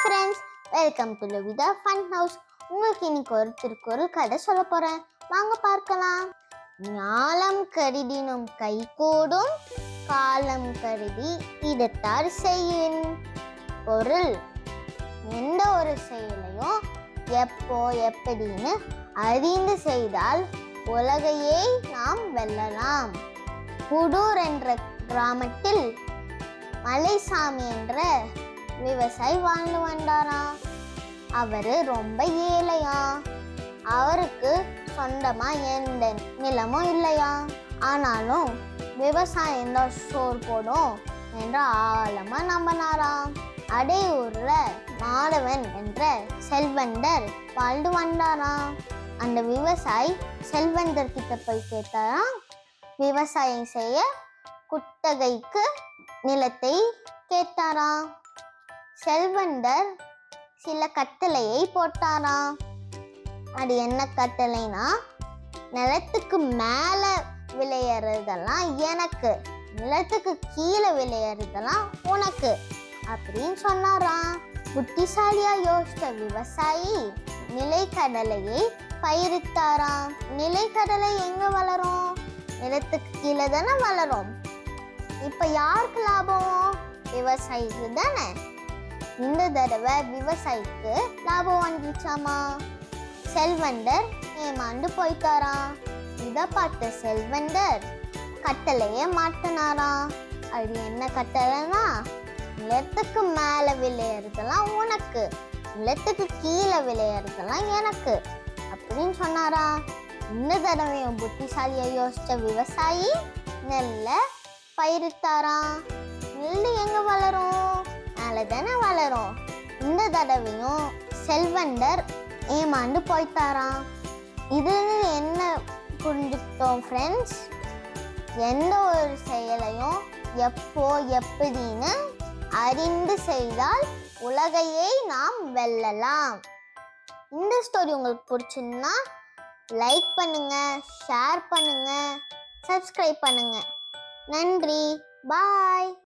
Friends welcome to Luvitha fun house உங்களுக்கு இன்னைக்கு ஒரு திருக்குறள் கதை சொல்ல போறேன். வாங்க பார்க்கலாம். ஞாலம் கருதினும் கைகூடும் காலம் கருதி இடத்தார் செய்யின். பொருள் எந்த ஒரு செயலையும் எப்போ எப்படின்னு அறிந்து செய்தால் உலகையே நாம் வெல்லலாம். புடூர் என்ற கிராமத்தில் மலைசாமி என்ற விவசாயி வாழ்ந்து வந்தாராம் அவரு ரொம்ப ஏழையா? அவருக்கு சொந்தமா எந்த நிலமும் இல்லையா? ஆனாலும் விவசாயம் தான் சோர் போடும் என்று ஆழமா நம்பினாராம் அடையூர்ல மாதவன் என்ற செல்வந்தர் வாழ்ந்து வந்தாராம் அந்த விவசாயி செல்வந்தர் கிட்ட போய் கேட்டாராம் விவசாயம் செய்ய குத்தகைக்கு நிலத்தை கேட்டாராம் செல்வந்தர் சில கட்டளையை போட்டாராம் அது என்ன கட்டளைனா நிலத்துக்கு மேல விளையறதெல்லாம் எனக்கு நிலத்துக்கு கீழே விளையறதெல்லாம் உனக்கு அப்படின்னு சொன்னாராம் புத்திசாலியா யோசித்த விவசாயி நிலைக்கடலையை பயிரிட்டாராம் நிலைக்கடலை எங்க வளரும்? நிலத்துக்கு கீழே தானே வளரும். இப்ப யாருக்கு லாபம்? விவசாயிக்கு தானே. இந்த தடவை விவசாயிக்கு லாபம் வந்துச்சாமா செல்வந்தர் ஏமாந்து போய்த்தாராம் இதை பார்த்த செல்வந்தர் கட்டளைய மாட்டினாராம் அது என்ன கட்டளைனா நிலத்துக்கு மேல விளையறதெல்லாம் உனக்கு நிலத்துக்கு கீழே விளையறதெல்லாம் எனக்கு அப்படின்னு சொன்னாரா? இந்த தடவையும் புத்திசாலியை யோசிச்ச விவசாயி நெல்லை பயிரிட்டாராம் நெல் எங்க வளரும்? மேலே தானே வளரும். இந்த தடவையும் செல்வண்டர் ஏமாந்து போய்த்தாராம். இது என்ன புரிஞ்சுக்கிட்டோம் ஃப்ரெண்ட்ஸ் எந்த ஒரு செயலையும் எப்போ எப்படின்னு அறிந்து செய்தால் உலகையே நாம் வெல்லலாம். இந்த ஸ்டோரி உங்களுக்கு பிடிச்சிருந்தா லைக் பண்ணுங்க ஷேர் பண்ணுங்க சப்ஸ்கிரைப் பண்ணுங்க. நன்றி. பாய்